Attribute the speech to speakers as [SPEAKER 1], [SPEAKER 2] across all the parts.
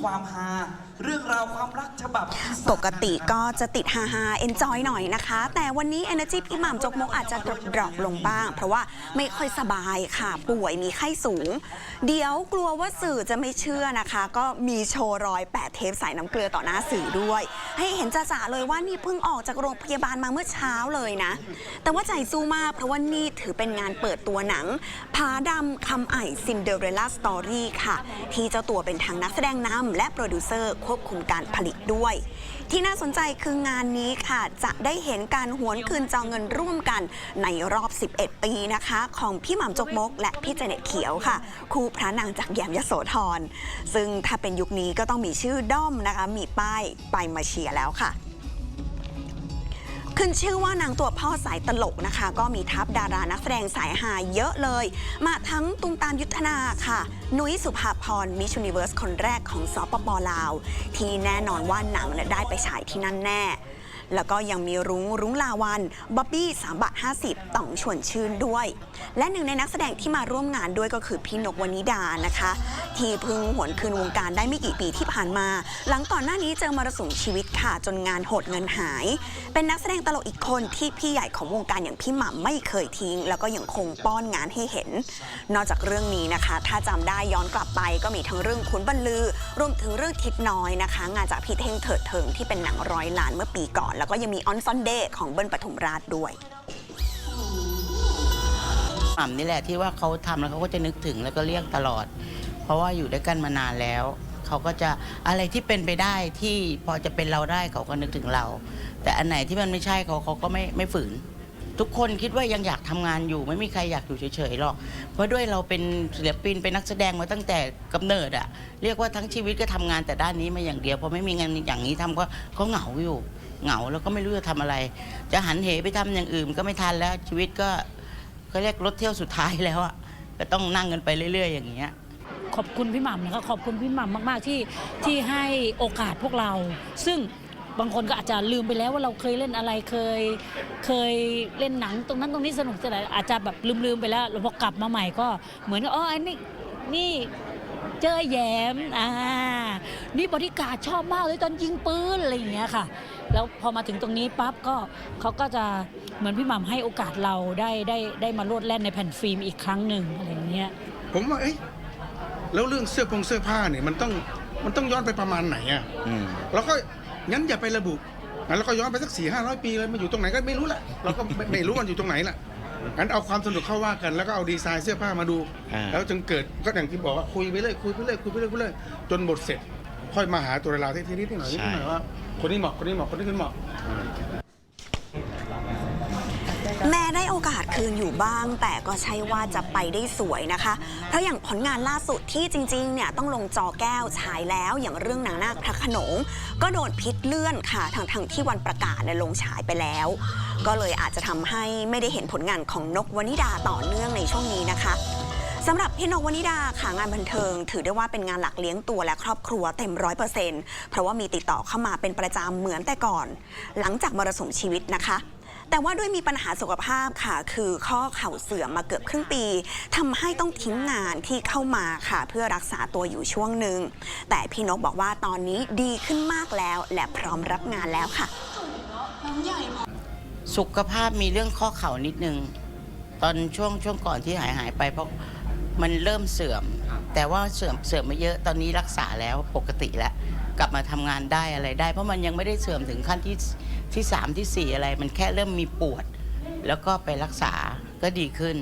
[SPEAKER 1] ความฮาเรื่องราวความรักฉบับอีสาน
[SPEAKER 2] ปกติก็จะติดฮาฮาเอนจอยหน่อยนะคะ แต่วันนี้ Energy พี่หม่ำจกมกอาจจะดรอปลงบ้าง เพราะว่าไม่ค่อยสบายค่ะ ป่วยมีไข้สูง เดี๋ยวกลัวว่าสื่อจะไม่เชื่อนะคะ ก็มีโชว์รอยแปะเทปใส่น้ำเกลือต่อหน้าสื่อด้วย ให้เห็นจ่าๆเลยว่านี่เพิ่งออกจากโรงพยาบาลมาเมื่อเช้าเลยนะ แต่ว่าใจสู้มากเพราะว่านี่ถือเป็นงานเปิดตัวหนังผาดำคำไอซินเดอเรลล่าสตอรี่ค่ะ ที่เจ้าตัวเป็นทั้งนักแสดงนำและโปรดิวเซอร์ควบคุมการผลิตด้วย ที่น่าสนใจคืองานนี้ค่ะ จะได้เห็นการหวนคืนจองเงินร่วมกันในรอบ 11 ปีนะคะ ของพี่หม่ำจกมก และพี่เจเน็ตเขียวค่ะ คู่พระนางจากแยมยโสธรซึ่งถ้าเป็นยุคนี้ก็ต้องมีชื่อด้อมนะคะมีป้ายไปมาเชียร์แล้วค่ะ ขึ้นชื่อว่านางตัวพ่อสายตลกนะคะ ก็มีทัพดารานักแสดงสายหาเยอะเลย มาทั้งตุงตามยุทธนาค่ะ นุ้ยสุภาพรมิชูนิเวิร์สคนแรกของสปปลาว ที่แน่นอนว่าหนังเนี่ยได้ไปฉายที่นั่นแน่ แล้วก็ยังมีรุ้งรุ้งลาวันบ๊อบบี้3บาท50ต่องชวนชื่นด้วย และหนึ่งในนักแสดงที่มาร่วมงานด้วยก็คือพี่นกวนิดานะคะ ที่เพิ่งหวนคืนวงการได้ไม่กี่ปีที่ผ่านมา หลังก่อนหน้านี้เจอมรสุมชีวิตค่ะจนงานหดเงินหาย เป็นนักแสดงตลกอีกคนที่พี่ใหญ่ของวงการอย่างพี่หม่ำไม่เคยทิ้ง แล้วก็ยังคงป้อนงานให้เห็น นอกจากเรื่องนี้นะคะ ถ้าจำได้ย้อนกลับไปก็มีทั้งเรื่องขุนบรรลือ รวมถึงเรื่องทิดน้อยนะคะ งานจากพี่เท่งเถิดเทิงที่เป็นหนังร้อยล้านเมื่อปีก่อนแล้วก็ยังมีออนซอนเดย์ของเบิ้ลปทุมราชด้วย
[SPEAKER 3] หม่ำนี่แหละที่ว่าเขาทำแล้วเขาก็จะนึกถึงแล้วก็เรียกตลอด เพราะว่าอยู่ด้วยกันมานานแล้วเขาก็จะอะไรที่เป็นไปได้ที่พอจะเป็นเราได้เขาก็นึกถึงเรา แต่อันไหนที่มันไม่ใช่เขาเขาก็ไม่ไม่ฝืน ทุกคนคิดว่ายังอยากทำงานอยู่ ไม่มีใครอยากอยู่เฉยๆหรอก เพราะด้วยเราเป็นศิลปินเป็นนักแสดงมาตั้งแต่กำเนิดอะเรียกว่าทั้งชีวิตก็ทำงานแต่ด้านนี้มาอย่างเดียวพอไม่มีงานอย่างนี้ทำก็ก็เหงาอยู่ เหงาแล้วก็ไม่รู้จะทำอะไร จะหันเหไปทำอย่างอื่นก็ไม่ทันแล้วชีวิตก็ก็เรียกรถเที่ยวสุดท้ายแล้วอะก็ต้องนั่งกันไปเรื่อย ๆ อย่างเงี้ย
[SPEAKER 4] ขอบคุณพี่หม่ำนะคะขอบคุณพี่หม่ำมากๆที่ที่ให้โอกาสพวกเรา ซึ่งบางคนก็อาจจะลืมไปแล้วว่าเราเคยเล่นอะไรเคยเคยเล่นหนังตรงนั้นตรงนี้สนุกแต่อาจจะแบบลืมๆไปแล้วแล้วพอกลับมาใหม่ก็เหมือนกับอ๋ออันนี้นี่ เจอแยมอ่านี่บริการดชอบมากเลยตอนยิงปืนอะไรอย่างเงี้ยค่ะ แล้วพอมาถึงตรงนี้ปั๊บก็เขาก็จะเหมือนพี่หม่ำให้โอกาสเราได้ได้ได้มาโลดแล่นในแผ่นฟิล์มอีกครั้งหนึ่งอะไรอย่างเงี้ย
[SPEAKER 5] ผมว่าเอ้ยแล้วเรื่องเสื้อผงเสื้อผ้าเนี่ยมันต้องมันต้องย้อนไปประมาณไหนอะเราก็งั้นอย่าไประบุงั้นเราก็ย้อนไปสักสี่ห้าร้อยปีเลยมันอยู่ตรงไหนก็ไม่รู้แหละเราก็ไม่ไม่รู้มันอยู่ตรงไหนแหละ งั้นเอาความสนุกเข้าว่ากันแล้วก็เอาดีไซน์เสื้อผ้ามาดู
[SPEAKER 6] อ่า
[SPEAKER 5] แล้วจึงเกิดก็อย่างที่บอกว่าคุยไปเรื่อยคุยไปเรื่อยคุยไปเรื่อยคุยไปเรื่อยจนบทเสร็จ ค่อยมาหาตัวเวลาที่ทีนิดหน่อยนิดหน่อยว่าคนนี้เหมาะคนนี้เหมาะคนนี้เหมาะ
[SPEAKER 2] แม้ได้โอกาสคืนอยู่บ้าง แต่ก็ใช่ว่าจะไปได้สวยนะคะ เพราะอย่างผลงานล่าสุดที่จริงๆเนี่ยต้องลงจอแก้วฉายแล้วอย่างเรื่องหนังนาคพระขนง ก็โดนพิษเลื่อนค่ะทั้งทงๆที่วันประกาศเนี่ยลงฉายไปแล้ว ก็เลยอาจจะทำให้ไม่ได้เห็นผลงานของนกวนิดาต่อเนื่องในช่วงนี้นะคะสำหรับพี่นกวนิดาค่ะงานบันเทิง ถือได้ว่าเป็นงานหลักเลี้ยงตัวและครอบครัวเต็มร้อยเปอร์เซ็นต์เพราะว่ามีติดต่อเข้ามาเป็นประจำเหมือนแต่ก่อน หลังจากมรสุมชีวิตนะคะ แต่ว่าด้วยมีปัญหาสุขภาพค่ะ คือข้อเข่าเสื่อมมาเกือบครึ่งปีทำให้ต้องทิ้งงานที่เข้ามาค่ะ เพื่อรักษาตัวอยู่ช่วงหนึ่งแต่พี่นกบอกว่าตอนนี้ดีขึ้นมากแล้ว และพร้อมรับงานแล้วค่ะ
[SPEAKER 3] สุขภาพมีเรื่องข้อเข่านิดนึง ตอนช่วงช่วงก่อนที่หายหายไปเพราะมันเริ่มเสื่อม แต่ว่าเสื่อมเสื่อมมาเยอะตอนนี้รักษาแล้วปกติแล้ว กลับมาทำงานได้อะไรได้ เพราะมันยังไม่ได้เสื่อมถึงขั้นที่ ที่สามที่สี่อะไรมันแค่เริ่มมีปวด แล้วก็ไปรักษาก็ดีขึ้น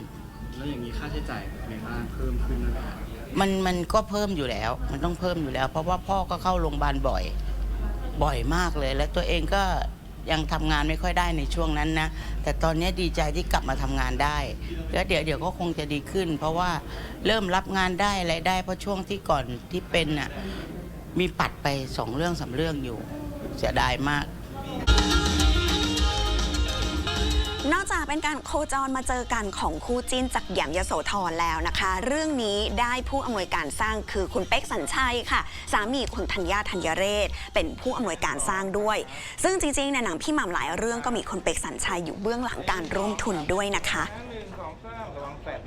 [SPEAKER 6] แล้วอย่างนี้ค่าใช้จ่ายในบ้านเพิ่มขึ้นไหมครับ
[SPEAKER 3] มันมันก็เพิ่มอยู่แล้ว มันต้องเพิ่มอยู่แล้ว เพราะว่าพ่อก็เข้าโรงพยาบาลบ่อย บ่อยมากเลย และตัวเองก็ยังทำงานไม่ค่อยได้ในช่วงนั้นนะ แต่ตอนนี้ดีใจที่กลับมาทำงานได้แล้วเดี๋ยวเดี๋ยวก็คงจะดีขึ้น เพราะว่าเริ่มรับงานได้อะไรได้เพราะช่วงที่ก่อนที่เป็นน่ะมีปัดไปสองเรื่องสามเรื่องอยู่ เสียดายมาก
[SPEAKER 2] นอกจากเป็นการโคจรมาเจอกันของคู่จิ้นจากแหยมยโสธรแล้วนะคะ เรื่องนี้ได้ผู้อำนวยการสร้างคือคุณเป๊กสัญชัยค่ะ สามีคุณธัญญาธัญเรศ เป็นผู้อำนวยการสร้างด้วย ซึ่งจริงๆในหนังพี่หม่ำหลายเรื่องก็มีคุณเป๊กสัญชัยอยู่เบื้องหลังการร่วมทุนด้วยนะคะ
[SPEAKER 1] หนึ่งสองสามระวังแตก